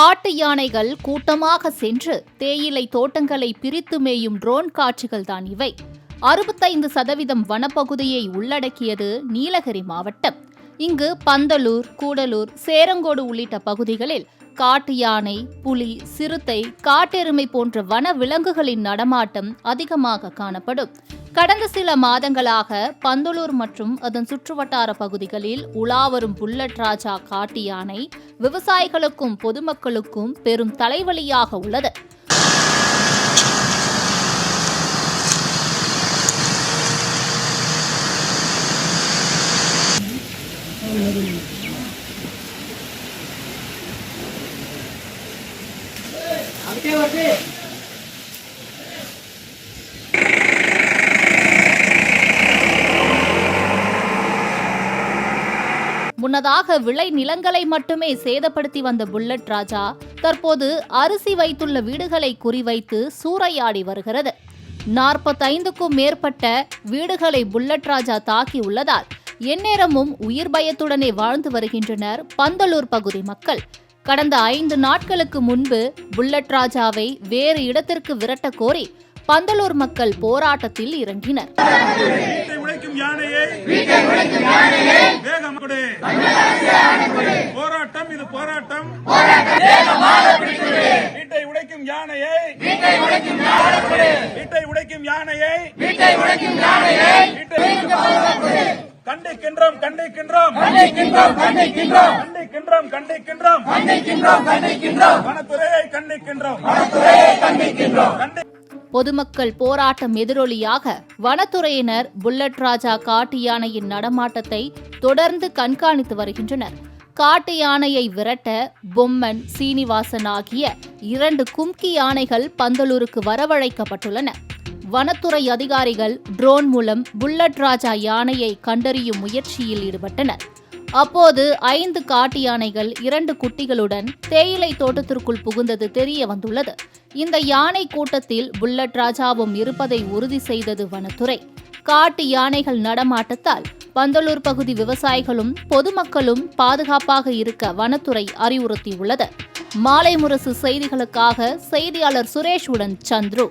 காட்டு யானைகள் கூட்டமாக சென்று தேயிலை தோட்டங்களை பிரித்து மேயும் ட்ரோன் காட்சிகள் தான் இவை. அறுபத்தைந்து சதவீதம் வனப்பகுதியை உள்ளடக்கியது நீலகிரி மாவட்டம். இங்கு பந்தலூர் கூடலூர் சேரங்கோடு உள்ளிட்ட பகுதிகளில் காட்டு யானை புலி சிறுத்தை காட்டெருமை போன்ற வன விலங்குகளின் நடமாட்டம் அதிகமாக காணப்படும். கடந்த சில மாதங்களாக பந்தலூர் மற்றும் அதன் சுற்றுவட்டார பகுதிகளில் உலாவரும் புல்லட் ராஜா காட்டு யானை விவசாயிகளுக்கும் பொதுமக்களுக்கும் பெரும் தலைவலியாக உள்ளது. முன்னதாக விளை நிலங்களை மட்டுமே சேதப்படுத்தி வந்த புல்லட் ராஜா தற்போது அரிசி வைத்துள்ள வீடுகளை குறிவைத்து சூறையாடி வருகிறது. நாற்பத்தைந்துக்கும் மேற்பட்ட வீடுகளை புல்லட் ராஜா தாக்கி உள்ளதால் எந்நேரமும் உயிர் பயத்துடனே வாழ்ந்து வருகின்றனர் பந்தலூர் பகுதி மக்கள். கடந்த ஐந்து நாட்களுக்கு முன்பு புல்லட் ராஜாவை வேறு இடத்திற்கு விரட்ட கோரி பந்தலூர் மக்கள் போராட்டத்தில் இறங்கினர் வீட்டை உழைக்கும் யானையை வேகம் கொடு போராட்டம் வீட்டை உழைக்கும் யானையை வீட்டை உழைக்கும் யானையை வீட்டை கண்டிக்கின்றோம் கண்டிக்கின்றோம் கண்டிக்கின்றோம் கண்டிக்கின்றோம் கண்டிக்கின்றோம். கண்டிக்கின்றோம் வனத்துறையை கண்டிக்கின்றோம். கண்டி பொதுமக்கள் போராட்டம் எதிரொலியாக வனத்துறையினர் புல்லட் ராஜா காட்டு யானையின் நடமாட்டத்தை தொடர்ந்து கண்காணித்து வருகின்றனர். காட்டு யானையை விரட்ட பொம்மன் சீனிவாசன் ஆகிய இரண்டு கும்கி யானைகள் பந்தலூருக்கு வரவழைக்கப்பட்டுள்ளன. வனத்துறை அதிகாரிகள் ட்ரோன் மூலம் புல்லட் ராஜா யானையை கண்டறியும் முயற்சியில் ஈடுபட்டனர். அப்போது ஐந்து காட்டு யானைகள் இரண்டு குட்டிகளுடன் தேயிலை தோட்டத்திற்குள் புகுந்தது தெரிய வந்துள்ளது. இந்த யானை கூட்டத்தில் புல்லட் ராஜாவும் இருப்பதை உறுதி செய்தது வனத்துறை. காட்டு யானைகள் நடமாட்டத்தால் பந்தலூர் பகுதி விவசாயிகளும் பொதுமக்களும் பாதுகாப்பாக இருக்க வனத்துறை அறிவுறுத்தியுள்ளது. மாலை முரசு செய்திகளுக்காக செய்தியாளர் சுரேஷுடன் சந்துரு.